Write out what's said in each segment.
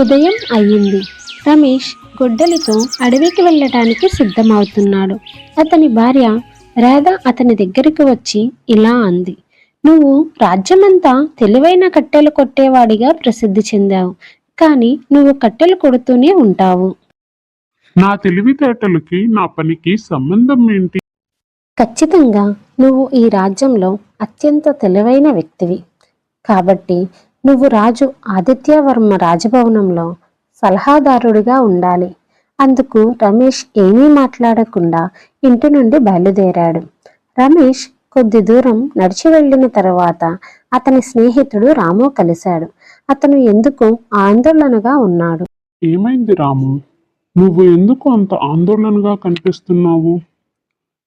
ఉదయం అయ్యింది. రమేష్ గొడ్డలితో అడవికి వెళ్ళటానికి సిద్ధమవుతున్నాడు. అతని భార్య రాధ అతని దగ్గరికి వచ్చి ఇలా అంది. నువ్వు రాజ్యమంతా తెలివైన కట్టెలు కొట్టేవాడిగా ప్రసిద్ధి చెందావు. కానీ నువ్వు కట్టెలు కొడుతూనే ఉంటావు. నా తెలివితేటలకి నా పనికి సంబంధం ఏంటి? ఖచ్చితంగా నువ్వు ఈ రాజ్యంలో అత్యంత తెలివైన వ్యక్తివి. కాబట్టి నువ్వు రాజు ఆదిత్యవర్మ రాజభవనంలో సలహాదారుడిగా ఉండాలి. అందుకు రమేష్ ఏమీ మాట్లాడకుండా ఇంటి నుండి బయలుదేరాడు. రమేష్ కొద్ది దూరం నడిచి వెళ్ళిన తర్వాత అతని స్నేహితుడు రాము కలిశాడు. అతను ఎందుకు ఆందోళనగా ఉన్నాడు? ఏమైంది రాము? నువ్వు ఎందుకు అంత ఆందోళనగా కనిపిస్తున్నావు?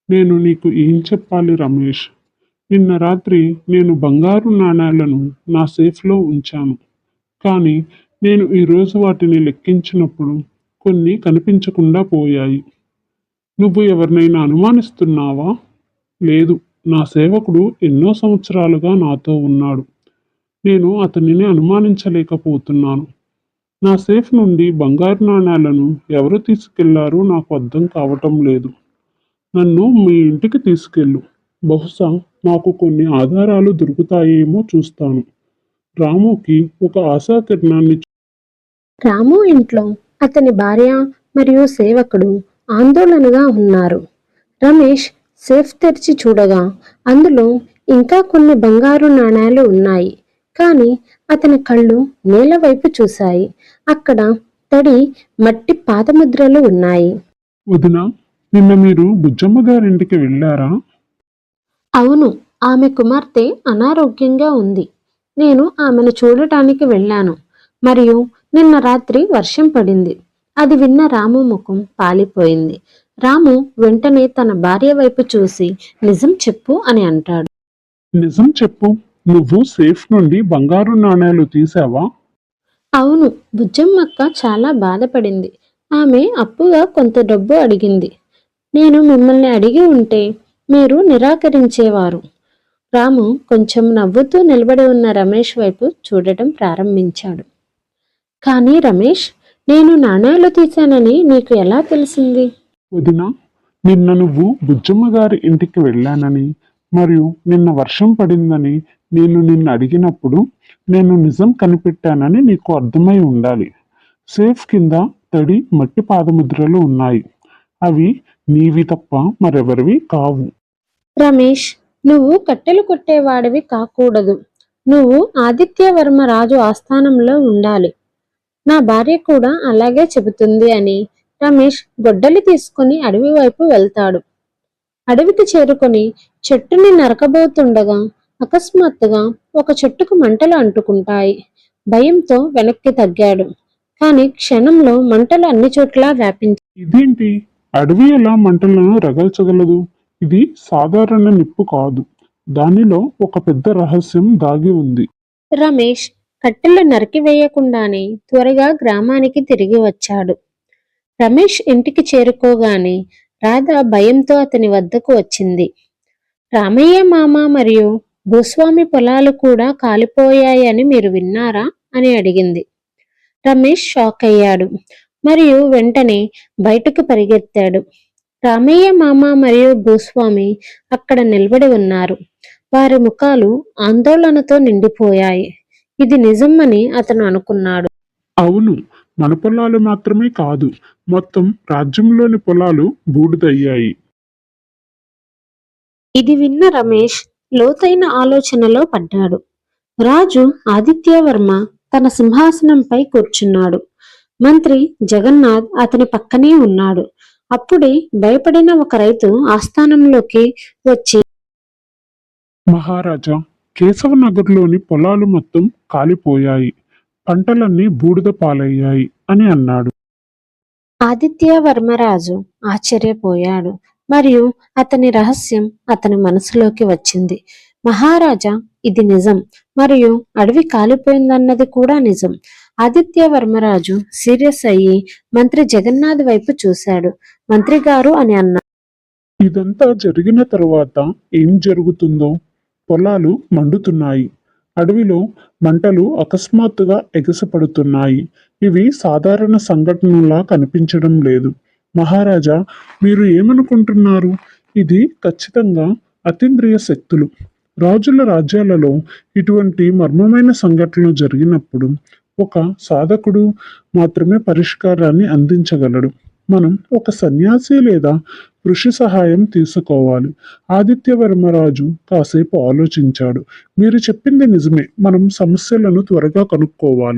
నేను నీకు ఏం చెప్పాలి రమేష్? నిన్న రాత్రి నేను బంగారు నాణేలను నా సేఫ్లో ఉంచాను. కానీ నేను ఈరోజు వాటిని లెక్కించినప్పుడు కొన్ని కనిపించకుండా పోయాయి. నువ్వు ఎవరినైనా అనుమానిస్తున్నావా? లేదు నా సేవకుడు ఎన్నో సంవత్సరాలుగా నాతో ఉన్నాడు. నేను అతనిని అనుమానించలేకపోతున్నాను. నా సేఫ్ నుండి బంగారు నాణేలను ఎవరు తీసుకెళ్ళారో నాకు అర్థం కావటం లేదు. నన్ను మీ ఇంటికి తీసుకెళ్ళు. బహుశా నాకు కొన్ని ఆధారాలు దొరుకుతాయేమో చూస్తాను. రాముకి ఒక ఆశాకిరణాన్ని రాము ఇంట్లో అతని భార్య మరియు సేవకుడు ఆందోళనగా ఉన్నారు. రమేష్ సేఫ్ తెరిచి చూడగా అందులో ఇంకా కొన్ని బంగారు నాణేలు ఉన్నాయి. కానీ అతని కళ్ళు నేల వైపు చూశాయి. అక్కడ తడి మట్టి పాదముద్రలు ఉన్నాయి. వదిన నిన్న మీరు బుజ్జమ్మ గారింటికి వెళ్ళారా? అవును ఆమె కుమార్తె అనారోగ్యంగా ఉంది. నేను ఆమెను చూడటానికి వెళ్ళాను. మరియు నిన్న రాత్రి వర్షం పడింది. అది విన్న రాము ముఖం పాలిపోయింది. రాము వెంటనే తన భార్య వైపు చూసి నిజం చెప్పు అని అంటాడు. నిజం చెప్పు. నువ్వు సేఫ్ నుండి బంగారు నాణేలు తీసావా? అవును బుజ్జమ్మక్క చాలా బాధపడింది. ఆమె అప్పుగా కొంత డబ్బు అడిగింది. నేను మిమ్మల్ని అడిగి ఉంటే మీరు నిరాకరించేవారు. రాము కొంచెం నవ్వుతూ నిలబడి ఉన్న రమేష్ వైపు చూడటం ప్రారంభించాడు. కానీ రమేష్ నేను నాణేలు తీశానని నీకు ఎలా తెలిసింది? వదిన నిన్న నువ్వు బుజ్జమ్మ గారి ఇంటికి వెళ్ళానని మరియు నిన్న వర్షం పడిందని నేను నిన్ను అడిగినప్పుడు నేను నిజం కనిపెట్టానని నీకు అర్థమై ఉండాలి. సేఫ్ కింద తడి మట్టి పాదముద్రలు ఉన్నాయి. అవి నీవి తప్ప మరెవరివి కావు. రమేష్ నువ్వు కట్టెలు కొట్టేవాడివి కాకూడదు. నువ్వు ఆదిత్యవర్మ రాజు ఆస్థానంలో ఉండాలి. నా భార్య కూడా అలాగే చెబుతుంది అని రమేష్ గొడ్డలి తీసుకుని అడవి వైపు వెళ్తాడు. అడవికి చేరుకొని చెట్టుని నరకబోతుండగా అకస్మాత్తుగా ఒక చెట్టుకు మంటలు అంటుకుంటాయి. భయంతో వెనక్కి తగ్గాడు. కానీ క్షణంలో మంటలు అన్ని చోట్ల వ్యాపించి ఇదేంటి? అడవి ఎలా మంటలను రగల్చగలదు? ఇది సాధారణ నిప్పు కాదు. దానిలో ఒక పెద్ద రహస్యం దాగి ఉంది. రమేష్ కట్టెలు నరికివేయకుండానే త్వరగా గ్రామానికి తిరిగి వచ్చాడు. రమేష్ ఇంటికి చేరుకోగానే రాధ భయంతో అతని వద్దకు వచ్చింది. రామయ్య మామ మరియు భూస్వామి పొలాలు కూడా కాలిపోయాయని మీరు విన్నారా? అని అడిగింది. రమేష్ షాక్ అయ్యాడు మరియు వెంటనే బయటకు పరిగెత్తాడు. రామయ్య మామ మరియు భూస్వామి అక్కడ నిలబడి ఉన్నారు. వారి ముఖాలు ఆందోళనతో నిండిపోయాయి. ఇది నిజమని అతను అనుకున్నాడు. అవును మన పొలాలు మాత్రమే కాదు మొత్తం రాజ్యంలోని పొలాలు బూడిదయ్యాయి. ఇది విన్న రమేష్ లోతైన ఆలోచనలో పడ్డాడు. రాజు ఆదిత్యవర్మ తన సింహాసనంపై కూర్చున్నాడు. మంత్రి జగన్నాథ్ అతని పక్కనే ఉన్నాడు. అప్పుడే భయపడిన ఒక రైతు ఆస్థానంలోకి వచ్చి మహారాజా కేశవనగర్లోని పొలాలు మొత్తం కాలిపోయాయి. పంటలన్నీ బూడిద పాలయ్యాయి అని అన్నాడు. ఆదిత్యవర్మరాజు ఆశ్చర్యపోయాడు. మరియు అతని రహస్యం అతని మనసులోకి వచ్చింది. మహారాజా ఇది నిజం. మరియు అడవి కాలిపోయిందన్నది కూడా నిజం. ఆదిత్యవర్మరాజు సీరియస్ అయ్యి మంత్రి జగన్నాథ్ వైపు చూశాడు. మంత్రి గారు అని అన్నారు. ఇదంతా జరిగిన తర్వాత ఏం జరుగుతుందో? పొలాలు మండుతున్నాయి. అడవిలో మంటలు అకస్మాత్తుగా ఎగసపడుతున్నాయి. ఇవి సాధారణ సంఘటనలా కనిపించడం లేదు. మహారాజా మీరు ఏమనుకుంటున్నారు? ఇది ఖచ్చితంగా అతీంద్రియ శక్తులు. రాజుల రాజ్యాలలో ఇటువంటి మర్మమైన సంఘటనలు జరిగినప్పుడు ఒక సాధకుడు మాత్రమే పరిష్కారాన్ని అందించగలడు. మనం ఒక సన్యాసి లేదా ఋషి సహాయం తీసుకోవాలి. ఆదిత్యవర్మరాజు కాసేపు ఆలోచించాడు. మీరు చెప్పింది నిజమే. మనం సమస్యలను త్వరగా కనుక్కోవాలి.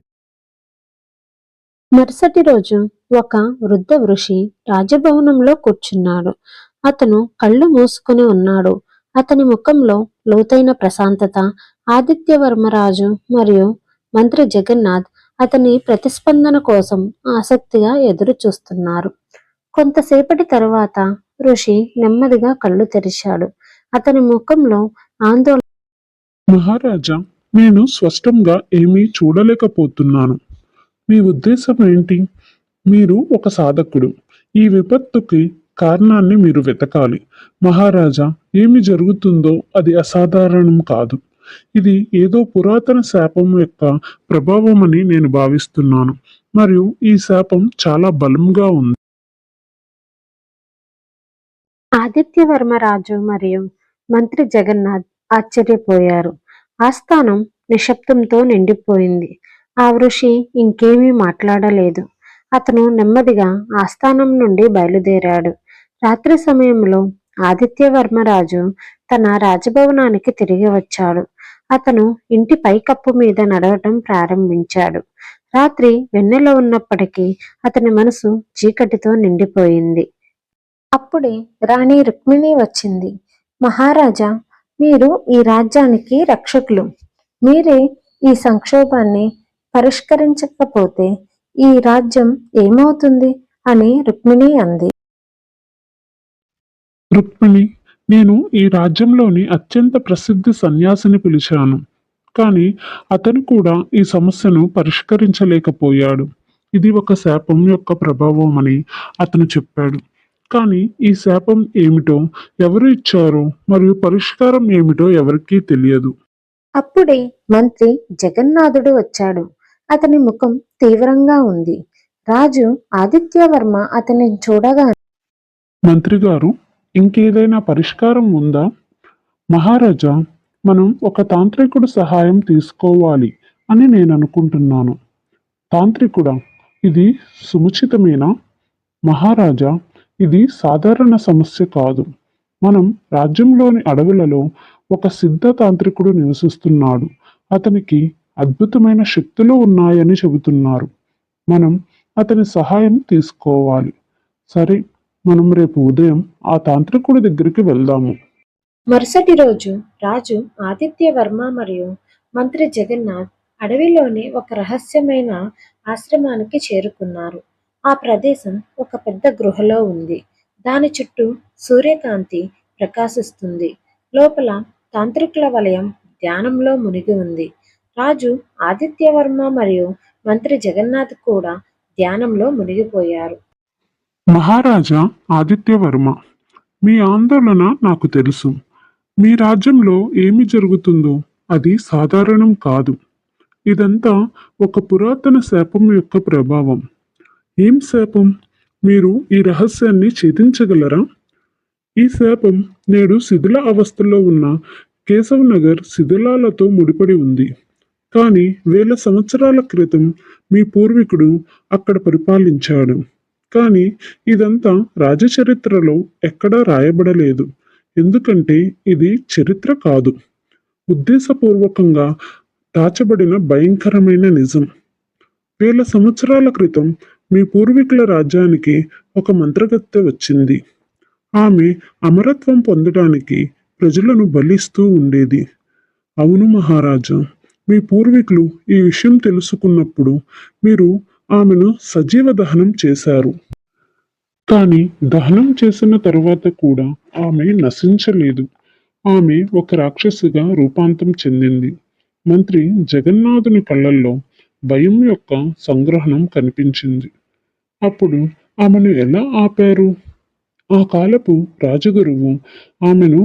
మరుసటి రోజు ఒక వృద్ధ ఋషి రాజభవనంలో కూర్చున్నాడు. అతను కళ్ళు మూసుకుని ఉన్నాడు. అతని ముఖంలో లోతైన ప్రశాంతత ఆదిత్యవర్మరాజు మరియు మంత్రి జగన్నాథ్ అతని ప్రతిస్పందన కోసం ఆసక్తిగా ఎదురు చూస్తున్నారు కొంతసేపటి తరువాత ఋషి నెమ్మదిగా కళ్ళు తెరిచాడు. అతని ముఖంలో ఆందోళన మహారాజా నేను స్పష్టంగా ఏమీ చూడలేకపోతున్నాను. మీ ఉద్దేశం ఏంటి? మీరు ఒక సాధకుడు. ఈ విపత్తుకి కారణాన్ని మీరు వెతకాలి. మహారాజా ఏమి జరుగుతుందో అది అసాధారణం కాదు. ఇది ఏదో పురాతన శాపం యొక్క ప్రభావం అని నేను భావిస్తున్నాను. మరియు ఈ శాపం చాలా బలంగా ఉంది. ఆదిత్యవర్మరాజు మరియు మంత్రి జగన్నాథ్ ఆశ్చర్యపోయారు. ఆస్థానం నిశ్శబ్దంతో నిండిపోయింది. ఆ ఋషి ఇంకేమీ మాట్లాడలేదు. అతను నెమ్మదిగా ఆస్థానం నుండి బయలుదేరాడు. రాత్రి సమయంలో ఆదిత్యవర్మరాజు తన రాజభవనానికి తిరిగి వచ్చాడు. అతను ఇంటి పైకప్పు మీద నడవటం ప్రారంభించాడు. రాత్రి వెన్నెలో ఉన్నప్పటికీ అతని మనసు చీకటితో నిండిపోయింది. అప్పుడే రాణి రుక్మిణి వచ్చింది. మహారాజా మీరు ఈ రాజ్యానికి రక్షకులు. మీరే ఈ సంక్షోభాన్ని పరిష్కరించకపోతే ఈ రాజ్యం ఏమవుతుంది? అని రుక్మిణి అంది. రుక్మిణి నేను ఈ రాజ్యంలోని అత్యంత ప్రసిద్ధ సన్యాసిని పిలిచాను. కానీ అతను కూడా ఈ సమస్యను పరిష్కరించలేకపోయాడు. ఇది ఒక శాపం యొక్క ప్రభావం అని అతను చెప్పాడు. కానీ ఈ శాపం ఏమిటో ఎవరు ఇచ్చారో మరియు పరిష్కారం ఏమిటో ఎవరికీ తెలియదు. అప్పుడే మంత్రి జగన్నాథుడు వచ్చాడు. అతని ముఖం తీవ్రంగా ఉంది. రాజు ఆదిత్యవర్మ అతనిని చూడగా మంత్రి గారు ఇంకేదైనా పరిష్కారం ఉందా? మహారాజా మనం ఒక తాంత్రికుడు సహాయం తీసుకోవాలి అని నేను అనుకుంటున్నాను తాంత్రికుడా ఇది సుముచితమేనా? మహారాజా ఇది సాధారణ సమస్య కాదు. మనం రాజ్యంలోని అడవులలో ఒక సిద్ధ తాంత్రికుడు నివసిస్తున్నాడు. అతనికి అద్భుతమైన శక్తులు ఉన్నాయని చెబుతున్నారు. మనం అతని సహాయం తీసుకోవాలి. సరే మనం రేపు ఉదయం ఆ తాంత్రికుడి దగ్గరికి వెళ్దాము. మరుసటి రోజు రాజు ఆదిత్యవర్మ మరియు మంత్రి జగన్నాథ్ అడవిలోని ఒక రహస్యమైన ఆశ్రమానికి చేరుకున్నారు. ఆ ప్రదేశం ఒక పెద్ద గృహలో ఉంది. దాని చుట్టూ సూర్యకాంతి ప్రకాశిస్తుంది. లోపల తాంత్రికుల వలయం ధ్యానంలో మునిగి ఉంది. రాజు ఆదిత్యవర్మ మరియు మంత్రి జగన్నాథ్ కూడా ధ్యానంలో మునిగిపోయారు. మహారాజా ఆదిత్యవర్మ మీ ఆందోళన నాకు తెలుసు. మీ రాజ్యంలో ఏమి జరుగుతుందో అది సాధారణం కాదు. ఇదంతా ఒక పురాతన శాపం యొక్క ప్రభావం. ఏం శాపం? మీరు ఈ రహస్యాన్ని ఛేదించగలరా? ఈ శాపం నేడు శిథిల అవస్థలో ఉన్న కేశవ్ నగర్ శిథిలాలతో ముడిపడి ఉంది. కానీ వేల సంవత్సరాల క్రితం మీ పూర్వీకుడు అక్కడ పరిపాలించాడు. కానీ ఇదంతా రాజచరిత్రలో ఎక్కడా రాయబడలేదు. ఎందుకంటే ఇది చరిత్ర కాదు. ఉద్దేశపూర్వకంగా దాచబడిన భయంకరమైన నిజం. వేల సంవత్సరాల క్రితం మీ పూర్వీకుల రాజ్యానికి ఒక మంత్రగత్తె వచ్చింది. ఆమె అమరత్వం పొందడానికి ప్రజలను బలిస్తూ ఉండేది. అవును మహారాజా మీ పూర్వీకులు ఈ విషయం తెలుసుకున్నప్పుడు మీరు ఆమెను సజీవ దహనం చేశారు. కానీ దహనం చేసిన తరువాత కూడా ఆమె నశించలేదు. ఆమె ఒక రాక్షసిగా రూపాంతం చెందింది. మంత్రి జగన్నాథుని కళ్ళల్లో భయం యొక్క సంగ్రహణం కనిపించింది. అప్పుడు ఆమెను ఎలా ఆపారు? ఆ కాలపు రాజగురువు ఆమెను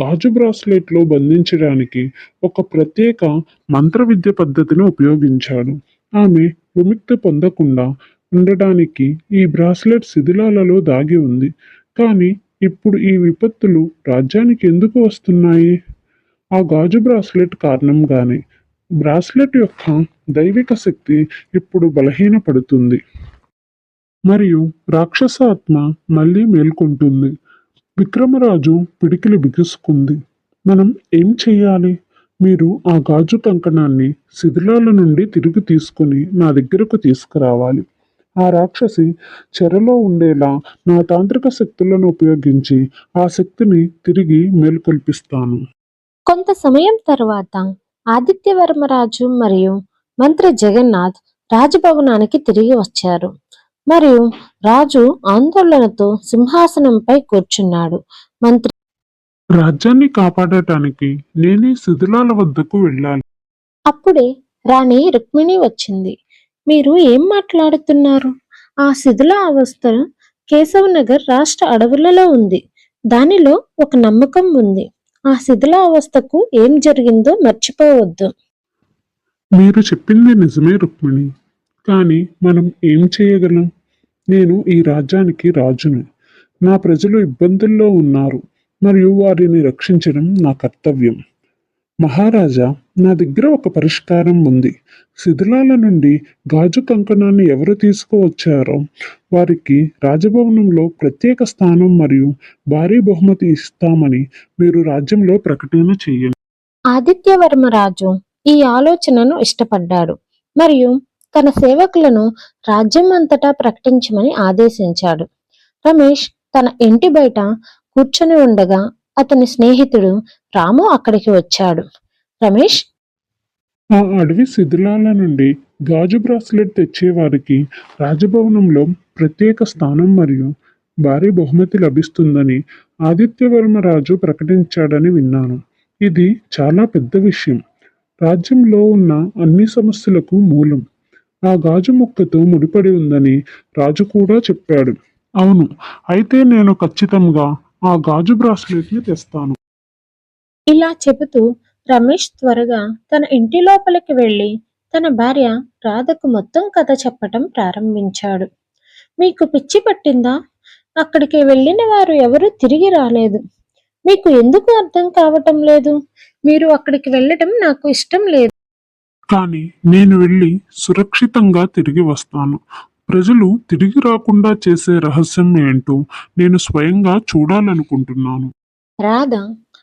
గాజు బ్రాస్లెట్లో బంధించడానికి ఒక ప్రత్యేక మంత్ర విద్య పద్ధతిని ఉపయోగించాడు. ఆమె విముక్తి పొందకుండా ఉండడానికి ఈ బ్రాస్లెట్ శిథిలాలలో దాగి ఉంది. కానీ ఇప్పుడు ఈ విపత్తులు రాజ్యానికి ఎందుకు వస్తున్నాయి? ఆ గాజు బ్రాస్లెట్ కారణంగానే బ్రాస్లెట్ యొక్క దైవిక శక్తి ఇప్పుడు బలహీనపడుతుంది. మరియు రాక్షసాత్మ మళ్ళీ మేల్కొంటుంది. విక్రమరాజు పిడికిలి బిగుసుకుంది. మనం ఏం చేయాలి మీరు ఆ గాజు కంకణాన్ని శిథిలాల నుండి తిరిగి తీసుకుని నా దగ్గరకు తీసుకురావాలి. ఆ రాక్షసి చెరలో ఉండేలా నా తాంత్రిక శక్తులను ఉపయోగించి ఆ శక్తిని తిరిగి మేల్కొల్పిస్తాను. కొంత సమయం తర్వాత ఆదిత్యవర్మరాజు మరియు మంత్రి జగన్నాథ్ రాజభవనానికి తిరిగి వచ్చారు. మరియు రాజు ఆందోళనతో సింహాసనంపై కూర్చున్నాడు. మంత్రి రాజ్యాన్ని కాపాడటానికి నేనే శిథిలాల వద్దకు వెళ్ళాలి. అప్పుడే రాణి రుక్మిణి వచ్చింది. మీరు ఏం మాట్లాడుతున్నారు? ఆ శిథిల అవస్థ కేశవనగర్ రాష్ట్ర అడవులలో ఉంది. దానిలో ఒక నమ్మకం ఉంది. ఆ శిథిల అవస్థకు ఏం జరిగిందో మర్చిపోవద్దు. మీరు చెప్పింది నిజమే రుక్మిణి. కానీ మనం ఏం చేయగలం? నేను ఈ రాజ్యానికి రాజును. నా ప్రజలు ఇబ్బందుల్లో ఉన్నారు. మరియు వారిని రక్షించడం నా కర్తవ్యం. మహారాజా నా దగ్గర ఒక పరిష్కారం ఉంది. శిథిలాల నుండి గాజు కంకణాన్ని ఎవరు తీసుకువచ్చారో వారికి రాజభవనంలో ప్రత్యేక స్థానం మరియు భారీ బహుమతి ఇస్తామని మీరు రాజ్యంలో ప్రకటన చేయండి. ఆదిత్యవర్మరాజు ఈ ఆలోచనను ఇష్టపడ్డాడు మరియు తన సేవకులను రాజ్యం అంతటా ప్రకటించమని ఆదేశించాడు. రమేష్ తన ఇంటి బయట కూర్చొని ఉండగా అతని స్నేహితుడు రాము అక్కడికి వచ్చాడు. రమేష్? ఆ అడవి శిథిలాల నుండి గాజు బ్రాస్లెట్ తెచ్చేవారికి రాజభవనంలో ప్రత్యేక స్థానం మరియు భారీ బహుమతి లభిస్తుందని ఆదిత్యవర్మరాజు ప్రకటించాడని విన్నాను. ఇది చాలా పెద్ద విషయం. రాజ్యంలో ఉన్న అన్ని సమస్యలకు మూలం. ఆ గాజు ముక్కతో ముడిపడి ఉందని రాజు కూడా చెప్పాడు. అవును అయితే నేను ఖచ్చితంగా ఆ గాజు బ్రాస్లెట్ని తెస్తాను. ఇలా చెబుతూ రమేష్ త్వరగా తన ఇంటి లోపలికి వెళ్ళి తన భార్య రాధకు మొత్తం కథ చెప్పటం ప్రారంభించాడు. మీకు పిచ్చి పట్టిందా? అక్కడికి వెళ్ళిన వారు ఎవరూ తిరిగి రాలేదు. మీకు ఎందుకు అర్థం కావటం లేదు? మీరు అక్కడికి వెళ్ళటం నాకు ఇష్టం లేదు. కానీ నేను వెళ్ళి సురక్షితంగా తిరిగి వస్తాను. ప్రజలు తిరిగి రాకుండా చేసే రహస్యం ఏంటో నేను స్వయంగా చూడాలనుకుంటున్నాను. రాధ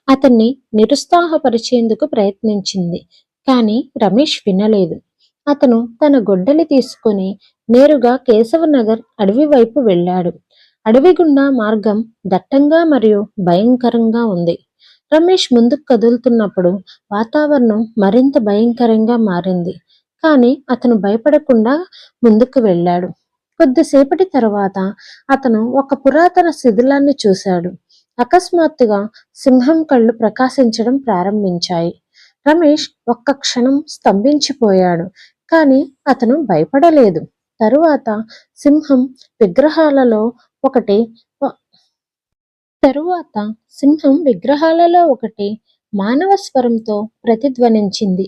అతన్ని నిరుత్సాహపరిచేందుకు ప్రయత్నించింది కానీ రమేష్ వినలేదు. అతను తన గొడ్డలి తీసుకొని నేరుగా కేశవనగర్ అడవి వైపు వెళ్ళాడు. అడవి గుండా మార్గం దట్టంగా మరియు భయంకరంగా ఉంది. రమేష్ ముందుకు కదులుతున్నప్పుడు వాతావరణం మరింత భయంకరంగా మారింది కానీ అతను భయపడకుండా ముందుకు వెళ్ళాడు. కొద్దిసేపటి తరువాత అతను ఒక పురాతన శిథిలాన్ని చూశాడు. అకస్మాత్తుగా సింహం కళ్ళు ప్రకాశించడం ప్రారంభించాయి. రమేష్ ఒక్క క్షణం స్తంభించిపోయాడు కానీ అతను భయపడలేదు. తరువాత సింహం విగ్రహాలలో ఒకటి తరువాత సింహం విగ్రహాలలో ఒకటి మానవ స్వరంతో ప్రతిధ్వనించింది.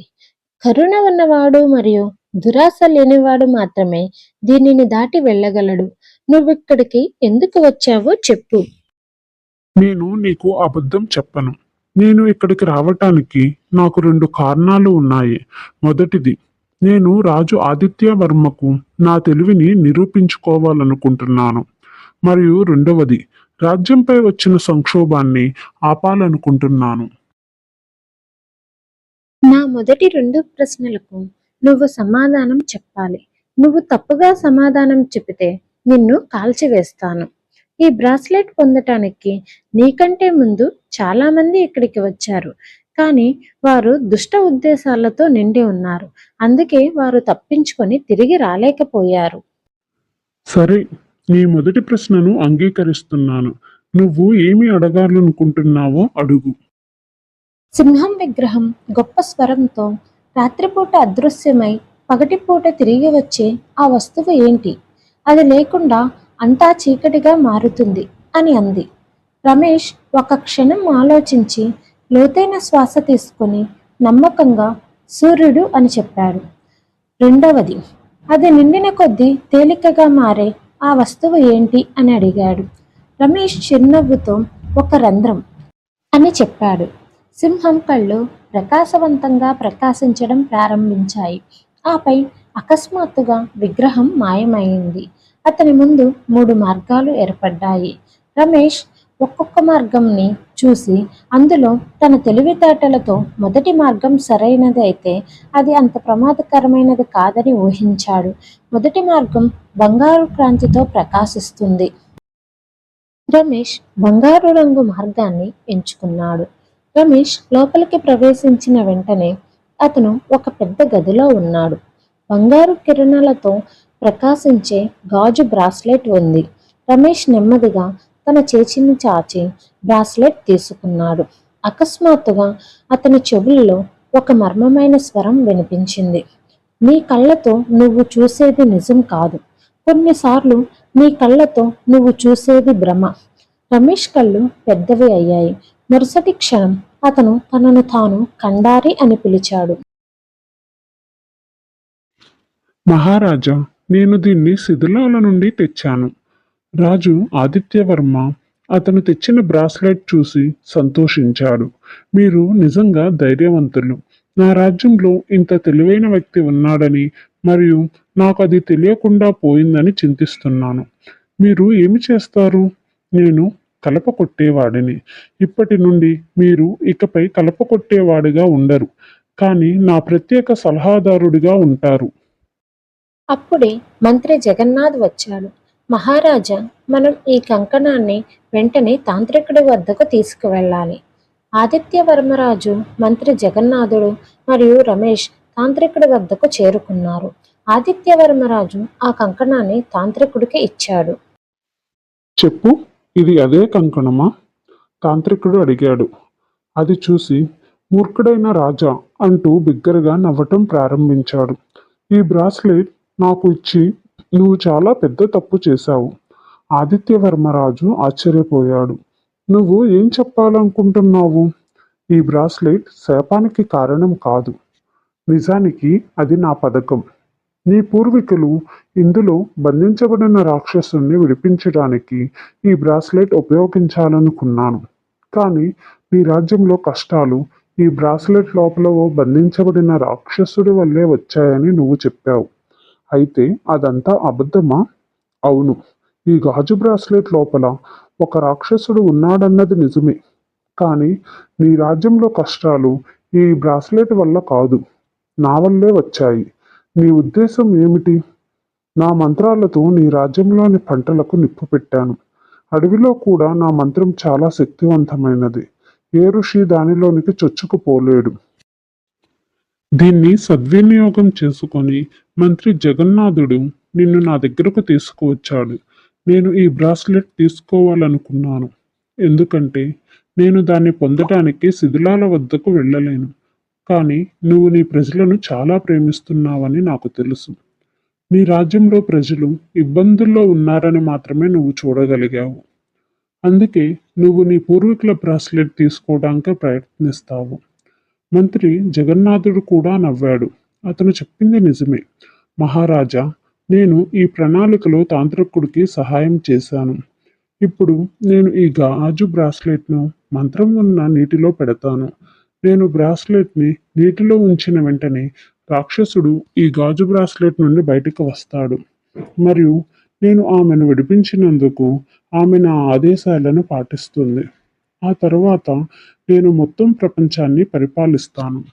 కరుణ ఉన్నవాడు మరియు దురాశ లేనివాడు మాత్రమే దీనిని దాటి వెళ్ళగలడు. నువ్విక్కడికి ఎందుకు వచ్చావో చెప్పు. నేను నీకు అబద్ధం చెప్పను. నేను ఇక్కడికి రావటానికి నాకు రెండు కారణాలు ఉన్నాయి. మొదటిది నేను రాజు ఆదిత్యవర్మకు నా తెలివిని నిరూపించుకోవాలనుకుంటున్నాను. మరియు రెండవది రాజ్యంపై వచ్చిన సంక్షోభాన్ని ఆపాలనుకుంటున్నాను. నా మొదటి రెండు ప్రశ్నలకు నువ్వు సమాధానం చెప్పాలి. నువ్వు తప్పుగా సమాధానం చెబితే నిన్ను కాల్చివేస్తాను. ఈ బ్రాస్లెట్ పొందటానికి నీకంటే ముందు చాలా మంది ఇక్కడికి వచ్చారు. కానీ వారు దుష్ట ఉద్దేశాలతో నిండి ఉన్నారు. అందుకే వారు తప్పించుకొని తిరిగి రాలేకపోయారు. సరే నీ మొదటి ప్రశ్నను అంగీకరిస్తున్నాను. నువ్వు ఏమి అడగాలనుకుంటున్నావో అడుగు. సింహం విగ్రహం గొప్ప స్వరంతో రాత్రిపూట అదృశ్యమై పగటిపూట తిరిగి వచ్చే ఆ వస్తువు ఏంటి? అది లేకుండా అంతా చీకటిగా మారుతుంది అని అంది. రమేష్ ఒక క్షణం ఆలోచించి లోతైన శ్వాస తీసుకుని నమ్మకంగా సూర్యుడు అని చెప్పాడు. రెండవది అది నిండిన కొద్దీ తేలికగా మారే ఆ వస్తువు ఏంటి అని అడిగాడు. రమేష్ చిరునవ్వుతో ఒక రంధ్రం అని చెప్పాడు. సింహం కళ్ళు ప్రకాశవంతంగా ప్రకాశించడం ప్రారంభించాయి. ఆపై అకస్మాత్తుగా విగ్రహం మాయమైంది. అతని ముందు మూడు మార్గాలు ఏర్పడ్డాయి. రమేష్ ఒక్కొక్క మార్గంని చూసి అందులో తన తెలివితేటలతో మొదటి మార్గం సరైనది అయితే అది అంత ప్రమాదకరమైనది కాదని ఊహించాడు. మొదటి మార్గం బంగారు క్రాంతితో ప్రకాశిస్తుంది. రమేష్ బంగారు రంగు మార్గాన్ని ఎంచుకున్నాడు. రమేష్ లోపలికి ప్రవేశించిన వెంటనే అతను ఒక పెద్ద గదిలో ఉన్నాడు. బంగారు కిరణాలతో ప్రకాశించే గాజు బ్రాస్లెట్ ఉంది. రమేష్ నెమ్మదిగా తన చేచిని చాచి బ్రాస్లెట్ తీసుకున్నాడు. అకస్మాత్తుగా అతని చెవుల్లో ఒక మర్మమైన స్వరం వినిపించింది. నీ కళ్ళతో నువ్వు చూసేది నిజం కాదు. కొన్నిసార్లు నీ కళ్ళతో నువ్వు చూసేది భ్రమ రమేష్ కళ్ళు పెద్దవి అయ్యాయి. మరుసటి క్షణం అతను తనను తాను కండారి అని పిలిచాడు. మహారాజా నేను దీన్ని శిథిలాల నుండి తెచ్చాను. రాజు ఆదిత్యవర్మ అతను తెచ్చిన బ్రాస్లెట్ చూసి సంతోషించాడు. మీరు నిజంగా ధైర్యవంతులు. నా రాజ్యంలో ఇంత తెలివైన వ్యక్తి ఉన్నాడని మరియు నాకు అది తెలియకుండా పోయిందని చింతిస్తున్నాను. మీరు ఏమి చేస్తారు? నేను కలప కొట్టేవాడిని. ఇప్పటి నుండి మీరు ఇకపై కలప కొట్టేవాడిగా ఉండరు. కానీ నా ప్రత్యేక సలహాదారుడిగా ఉంటారు. అప్పుడే మంత్రి జగన్నాథ్ వచ్చాడు. మహారాజా మనం ఈ కంకణాన్ని వెంటనే తాంత్రికుడి వద్దకు తీసుకువెళ్ళాలి. ఆదిత్యవర్మరాజు మంత్రి జగన్నాథుడు మరియు రమేష్ తాంత్రికుడి వద్దకు చేరుకున్నారు. ఆదిత్యవర్మరాజు ఆ కంకణాన్ని తాంత్రికుడికి ఇచ్చాడు. చెప్పు. ఇది అదే కంకణమా? తాంత్రికుడు అడిగాడు. అది చూసి మూర్ఖుడైన రాజా అంటూ బిగ్గరగా నవ్వటం ప్రారంభించాడు. ఈ బ్రాస్లెట్ నాకు ఇచ్చి నువ్వు చాలా పెద్ద తప్పు చేశావు. ఆదిత్యవర్మరాజు ఆశ్చర్యపోయాడు. నువ్వు ఏం చెప్పాలనుకుంటున్నావు? ఈ బ్రాస్లెట్ శాపానికి కారణం కాదు. నిజానికి అది నా పథకం. నీ పూర్వీకులు ఇందులో బంధించబడిన రాక్షసుని విడిపించడానికి ఈ బ్రాస్లెట్ ఉపయోగించాలనుకున్నాను. కానీ నీ రాజ్యంలో కష్టాలు ఈ బ్రాస్లెట్ లోపల ఓ బంధించబడిన రాక్షసుడి వల్లే వచ్చాయని నువ్వు చెప్పావు. అయితే అదంతా అబద్ధమా? అవును. ఈ గాజు బ్రాస్లెట్ లోపల ఒక రాక్షసుడు ఉన్నాడన్నది నిజమే. కానీ నీ రాజ్యంలో కష్టాలు ఈ బ్రాస్లెట్ వల్ల కాదు. నా వల్లే వచ్చాయి. నీ ఉద్దేశం ఏమిటి? నా మంత్రాలతో నీ రాజ్యంలోని పంటలకు నిప్పు పెట్టాను. అడవిలో కూడా నా మంత్రం చాలా శక్తివంతమైనది. ఏ ఋషి దానిలోనికి చొచ్చుకుపోలేడు. దీన్ని సద్వినియోగం చేసుకొని మంత్రి జగన్నాథుడు నిన్ను నా దగ్గరకు తీసుకువచ్చాడు. నేను ఈ బ్రాస్లెట్ తీసుకోవాలనుకున్నాను. ఎందుకంటే నేను దాన్ని పొందటానికి శిథిలాల వద్దకు వెళ్ళలేను. కానీ నువ్వు నీ ప్రజలను చాలా ప్రేమిస్తున్నావని నాకు తెలుసు. నీ రాజ్యంలో ప్రజలు ఇబ్బందుల్లో ఉన్నారని మాత్రమే నువ్వు చూడగలిగావు. అందుకే నువ్వు నీ పూర్వీకుల బ్రాస్లెట్ తీసుకోవడానికి ప్రయత్నిస్తావు. మంత్రి జగన్నాథుడు కూడా నవ్వాడు. అతను చెప్పింది నిజమే. మహారాజా నేను ఈ ప్రణాళికలో తాంత్రికుడికి సహాయం చేశాను. ఇప్పుడు నేను ఈ గాజు బ్రాస్లెట్ను మంత్రం ఉన్న నీటిలో పెడతాను. నేను బ్రాస్లెట్ని నీటిలో ఉంచిన వెంటనే రాక్షసుడు ఈ గాజు బ్రాస్లెట్ నుండి బయటకు వస్తాడు. మరియు నేను ఆమెను విడిపించినందుకు ఆమె నా ఆదేశాలను పాటిస్తుంది. ఆ తరువాత నేను మొత్తం ప్రపంచాన్ని పరిపాలిస్తాను.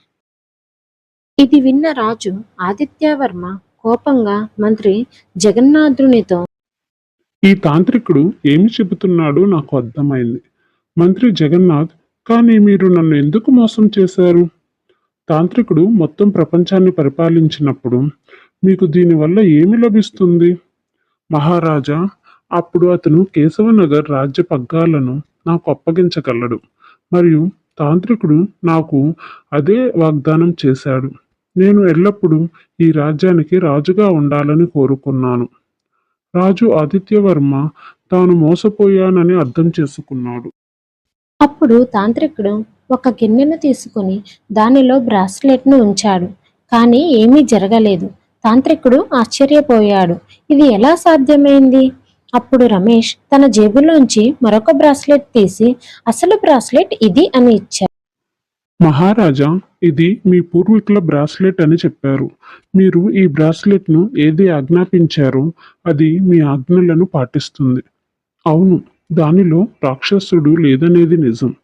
ఇది విన్న రాజు ఆదిత్యవర్మ కోపంగా మంత్రి జగన్నాథునితో ఈ తాంత్రికుడు ఏమి చెబుతున్నాడో నాకు అర్థమైంది. మంత్రి జగన్నాథ్ కానీ మీరు నన్ను ఎందుకు మోసం చేశారు? తాంత్రికుడు మొత్తం ప్రపంచాన్ని పరిపాలించినప్పుడు మీకు దీనివల్ల ఏమి లభిస్తుంది? మహారాజా అప్పుడు అతను కేశవనగర్ రాజ్య పగ్గాలను నాకు అప్పగించగలడు మరియు తాంత్రికుడు నాకు అదే వాగ్దానం చేశాడు. నేను ఎల్లప్పుడూ ఈ రాజ్యానికి రాజుగా ఉండాలని కోరుకున్నాను. రాజు ఆదిత్యవర్మ తాను మోసపోయానని అర్థం చేసుకున్నాడు. అప్పుడు తాంత్రికుడు ఒక గిన్నెను తీసుకుని దానిలో బ్రాస్లెట్ను ఉంచాడు. కానీ ఏమీ జరగలేదు. తాంత్రికుడు ఆశ్చర్యపోయాడు. ఇది ఎలా సాధ్యమైంది? అప్పుడు రమేష్ తన జేబులోంచి మరొక బ్రాస్లెట్ తీసి అసలు బ్రాస్లెట్ ఇది? అని ఇచ్చాడు. మహారాజా ఇది మీ పూర్వీకుల బ్రాస్లెట్ అని చెప్పారు. మీరు ఈ బ్రాస్లెట్ను ఏది ఆజ్ఞాపించారో అది మీ ఆజ్ఞలను పాటిస్తుంది. అవును దానిలో రాక్షసుడు లేదనేది నిజం.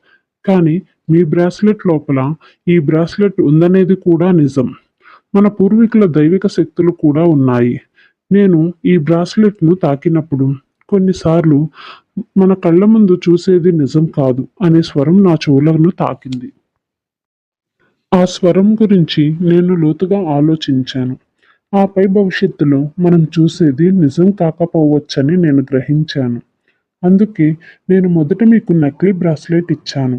కానీ మీ బ్రాస్లెట్ లోపల ఈ బ్రాస్లెట్ ఉందనేది కూడా నిజం. మన పూర్వీకుల దైవిక శక్తులు కూడా ఉన్నాయి. నేను ఈ బ్రాస్లెట్ను తాకినప్పుడు కొన్నిసార్లు మన కళ్ళ ముందు చూసేది నిజం కాదు అనే స్వరం నా చెవులను తాకింది. ఆ స్వరం గురించి నేను లోతుగా ఆలోచించాను. ఆపై భవిష్యత్తులో మనం చూసేది నిజం కాకపోవచ్చని నేను గ్రహించాను. అందుకే నేను మొదట మీకు నకిలీ బ్రాస్లెట్ ఇచ్చాను.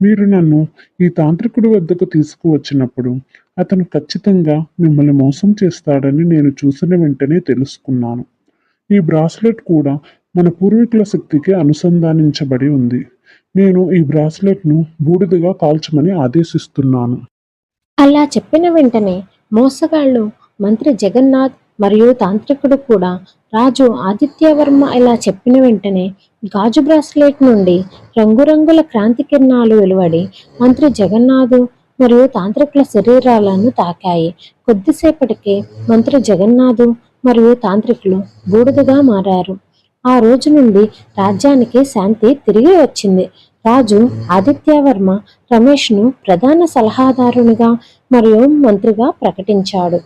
మీరు నన్ను ఈ తాంత్రికుడి వద్దకు తీసుకువచ్చినప్పుడు అతను ఖచ్చితంగా మిమ్మల్ని మోసం చేస్తాడని నేను చూసిన వెంటనే తెలుసుకున్నాను. ఈ బ్రాస్లెట్ కూడా మన పూర్వీకుల శక్తికి అనుసంధానించబడి ఉంది. నేను ఈ బ్రాస్లెట్ను బూడిదగా కాల్చమని ఆదేశిస్తున్నాను. అలా చెప్పిన వెంటనే మోసగాళ్ళు మంత్రి జగన్నాథ్ మరియు తాంత్రికుడు కూడా రాజు ఆదిత్యవర్మ ఇలా చెప్పిన వెంటనే గాజు బ్రాస్లెట్ నుండి రంగురంగుల క్రాంతి కిరణాలు వెలువడి మంత్రి జగన్నాథు మరియు తాంత్రికుల శరీరాలను తాకాయి. కొద్దిసేపటికే మంత్రి జగన్నాథు మరియు తాంత్రికులు బూడిదగా మారారు. ఆ రోజు నుండి రాజ్యానికి శాంతి తిరిగి వచ్చింది. రాజు ఆదిత్యవర్మ రమేష్ను ప్రధాన సలహాదారునిగా మరియు మంత్రిగా ప్రకటించాడు.